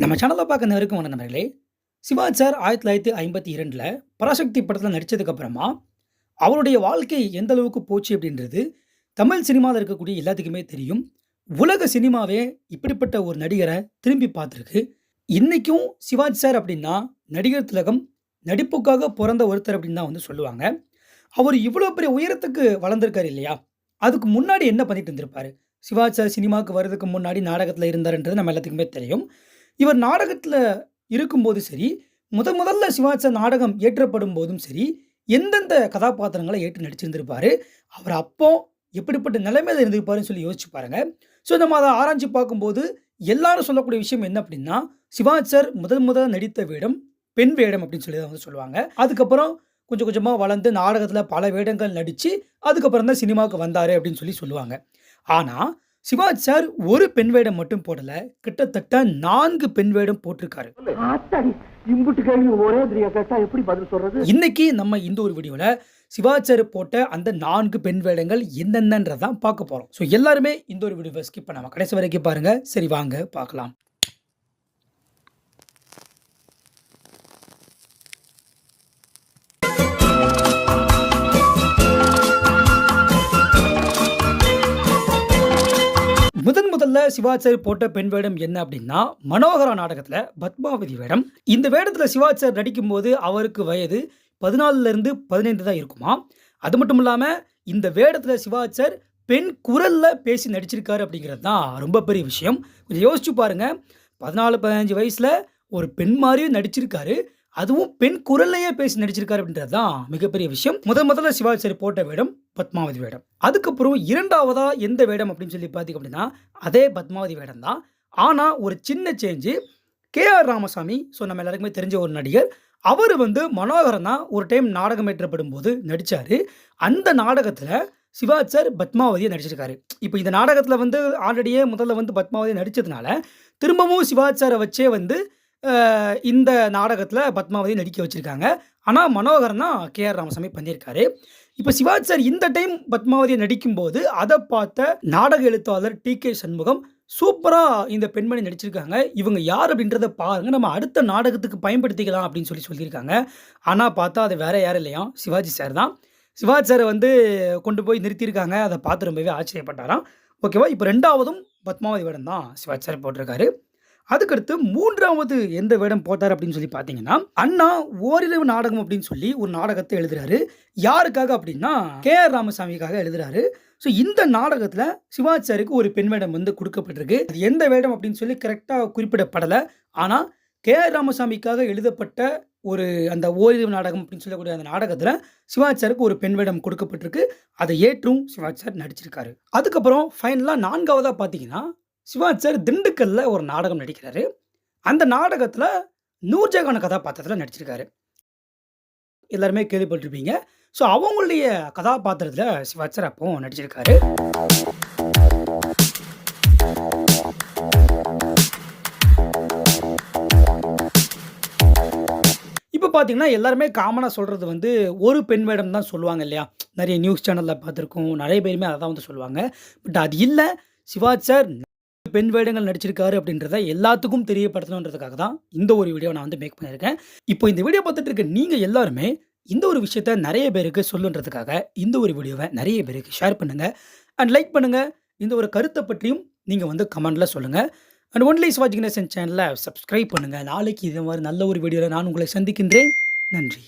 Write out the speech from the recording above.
நம்ம சேனலில் பார்க்க நேருக்கும் வணக்கம் நண்பர்களே. சிவாஜ் சார் ஆயிரத்தி தொள்ளாயிரத்தி ஐம்பத்தி இரண்டில் பராசக்தி படத்தில் நடித்ததுக்கப்புறமா அவருடைய வாழ்க்கை எந்த அளவுக்கு போச்சு அப்படின்றது தமிழ் சினிமாவில் இருக்கக்கூடிய எல்லாத்துக்குமே தெரியும். உலக சினிமாவே இப்படிப்பட்ட ஒரு நடிகரை திரும்பி பார்த்துருக்கு. இன்றைக்கும் சிவாஜ் சார் அப்படின்னா நடிகர் திலகம் நடிப்புக்காக பிறந்த ஒருத்தர் அப்படின்னு தான் வந்து சொல்லுவாங்க. அவர் இவ்வளோ பெரிய உயரத்துக்கு வளர்ந்துருக்காரு இல்லையா? அதுக்கு முன்னாடி என்ன பண்ணிட்டு இருந்திருப்பாரு? சிவாஜ் சார் சினிமாவுக்கு வர்றதுக்கு முன்னாடி நாடகத்தில் இருந்தாருன்றது நம்ம எல்லாத்துக்குமே தெரியும். இவர் நாடகத்தில் இருக்கும்போது சரி முத முதல்ல சிவாஜி நாடகம் ஏற்றப்படும் போதும் சரி எந்தெந்த கதாபாத்திரங்களை ஏற்று நடிச்சிருந்திருப்பாரு அவர் அப்போ எப்படிப்பட்ட நிலைமையில இருந்திருப்பாருன்னு சொல்லி யோசிச்சு பாருங்க. ஸோ நம்ம அதை ஆராய்ச்சி பார்க்கும்போது எல்லாரும் சொல்லக்கூடிய விஷயம் என்ன அப்படின்னா சிவாச்சர் முதல் முதல் நடித்த வேடம் பெண் வேடம் அப்படின்னு சொல்லி தான் வந்து சொல்லுவாங்க. அதுக்கப்புறம் கொஞ்சம் கொஞ்சமாக வளர்ந்து நாடகத்தில் பல வேடங்கள் நடித்து அதுக்கப்புறம் தான் சினிமாவுக்கு வந்தார் அப்படின்னு சொல்லி சொல்லுவாங்க. ஆனால் சிவாஜி சார் ஒரு பெண் வேடம் மட்டும் போடல கிட்டத்தட்ட நான்கு பெண் வேடம் போட்டிருக்காரு. இன்னைக்கு நம்ம இந்த ஒரு வீடியோவில் சிவாஜி சார் போட்ட அந்த நான்கு பெண் வேடங்கள் என்னென்னன்றதான் பார்க்க போறோம். ஸோ எல்லாருமே இந்த ஒரு வீடியோவை ஸ்கிப் பண்ணாம கடைசி வரைக்கும் பாருங்க. சரி வாங்க பார்க்கலாம். முதன் முதல்ல போட்ட பெண் வேடம் என்ன அப்படின்னா மனோகரா நாடகத்தில் பத்மாவதி வேடம். இந்த வேடத்தில் சிவாஜி நடிக்கும்போது அவருக்கு வயது பதினாலுலேருந்து பதினைந்து தான் இருக்குமா. அது மட்டும் இல்லாமல் இந்த வேடத்தில் சிவாச்சார் பெண் குரலில் பேசி நடிச்சிருக்காரு அப்படிங்கிறது தான் ரொம்ப பெரிய விஷயம். கொஞ்சம் யோசிச்சு பாருங்கள் பதினாலு பதினஞ்சு வயசில் ஒரு பெண் மாதிரியும் நடிச்சிருக்காரு. அதுவும் பெண் குரல்லையே பேசி நடிச்சிருக்காரு அப்படின்றது தான் மிகப்பெரிய விஷயம். முதல் முதல்ல சிவாஜி போட்ட வேடம் பத்மாவதி வேடம். அதுக்கப்புறம் இரண்டாவதாக எந்த வேடம் அப்படின்னு சொல்லி பார்த்தீங்க அப்படின்னா அதே பத்மாவதி வேடம் தான். ஆனால் ஒரு சின்ன சேஞ்சு கேஆர் ராமசாமி ஸோ நம்ம எல்லாருக்குமே தெரிஞ்ச ஒரு நடிகர் அவர் வந்து மனோகரன் தான் ஒரு டைம் நாடகம் ஏற்றப்படும் போது நடித்தார் அந்த நாடகத்தில் சிவாஜி சார் பத்மாவதியை நடிச்சிருக்காரு. இப்போ இந்த நாடகத்தில் வந்து ஆல்ரெடியே முதல்ல வந்து பத்மாவதி நடித்ததுனால திரும்பவும் சிவாச்சாரை வச்சே வந்து இந்த நாடகத்தில் பத்மாவதி நடிக்க வச்சுருக்காங்க. ஆனால் மனோகரன் தான் கேஆர் ராமசாமி பண்ணியிருக்காரு. இப்போ சிவாஜி சார் இந்த டைம் பத்மாவதியை நடிக்கும்போது அதை பார்த்த நாடக எழுத்தாளர் டி. கே. சண்முகம் சூப்பராக இந்த பெண்மணி நடிச்சிருக்காங்க. இவங்க யார்? அப்படின்றத பாருங்க. நம்ம அடுத்த நாடகத்துக்கு பயன்படுத்திக்கலாம் அப்படின்னு சொல்லி சொல்லியிருக்காங்க. ஆனால் பார்த்தா அது வேற யாரும் இல்லையா? சிவாஜி சார் தான். சிவாஜி சாரை வந்து கொண்டு போய் நிறுத்தியிருக்காங்க. அதை பார்த்து ரொம்பவே ஆச்சரியப்பட்டாராம். ஓகேவா? இப்போ ரெண்டாவதும் பத்மாவதி வேடம் தான் சிவாஜி சார் போட்டிருக்காரு. அதுக்கடுத்து மூன்றாவது எந்த வேடம் போட்டார் அப்படின்னு சொல்லி பார்த்தீங்கன்னா அண்ணா ஓரிரவு நாடகம் அப்படின்னு சொல்லி ஒரு நாடகத்தை எழுதுறாரு. யாருக்காக அப்படின்னா கே ஆர் ராமசாமிக்காக எழுதுறாரு. ஸோ இந்த நாடகத்தில் சிவாச்சாரிக்கு ஒரு பெண் வேடம் வந்து கொடுக்கப்பட்டிருக்கு. அது எந்த வேடம் அப்படின்னு சொல்லி கரெக்டாக குறிப்பிடப்படலை. ஆனால் கே ஆர் ராமசாமிக்காக எழுதப்பட்ட ஒரு அந்த ஓரிரவு நாடகம் அப்படின்னு சொல்லக்கூடிய அந்த நாடகத்தில் சிவாச்சாருக்கு ஒரு பெண் வேடம் கொடுக்கப்பட்டிருக்கு. அதை ஏற்றும் சிவாச்சார் நடிச்சிருக்காரு. அதுக்கப்புறம் ஃபைனலாக நான்காவதாக பார்த்தீங்கன்னா சிவாச்சாரி திண்டுக்கல்லில் ஒரு நாடகம் நடிக்கிறாரு. அந்த நாடகத்தில் நூர்ஜகான கதாபாத்திரத்தில் நடிச்சிருக்காரு. எல்லாருமே கேள்விப்பட்டிருப்பீங்க. ஸோ அவங்களுடைய கதாபாத்திரத்தில் சிவாச்சார் அப்போ நடிச்சிருக்காரு. இப்போ பார்த்தீங்கன்னா எல்லாருமே காமனாக சொல்கிறது வந்து ஒரு பெண் வேடம் தான் சொல்லுவாங்க இல்லையா? நிறைய நியூஸ் சேனலில் பார்த்துருக்கோம். நிறைய பேருமே அதை தான் வந்து சொல்லுவாங்க. பட் அது இல்லை. சிவாச்சார் பெண் வேடங்கள் நடிச்சிருக்காரு அப்படின்றத எல்லாத்துக்கும் தெரியப்படுத்தணுன்றதுக்காக தான் இந்த ஒரு வீடியோ நான் வந்து மேக் பண்ணியிருக்கேன். இப்போ இந்த வீடியோ பார்த்துட்டு இருக்க நீங்கள் எல்லாருமே இந்த ஒரு விஷயத்த நிறைய பேருக்கு சொல்லுன்றதுக்காக இந்த ஒரு வீடியோவை நிறைய பேருக்கு ஷேர் பண்ணுங்கள் அண்ட் லைக் பண்ணுங்கள் இந்த ஒரு கருத்தை பற்றியும் நீங்கள் வந்து கமெண்டில் சொல்லுங்கள் அண்ட் ஒன்லி வாட்சிங் கணேசன் சேனலை சப்ஸ்கிரைப் பண்ணுங்கள் நாளைக்கு இதே மாதிரி நல்ல ஒரு வீடியோவில் நான் உங்களை சந்திக்கின்றேன். நன்றி.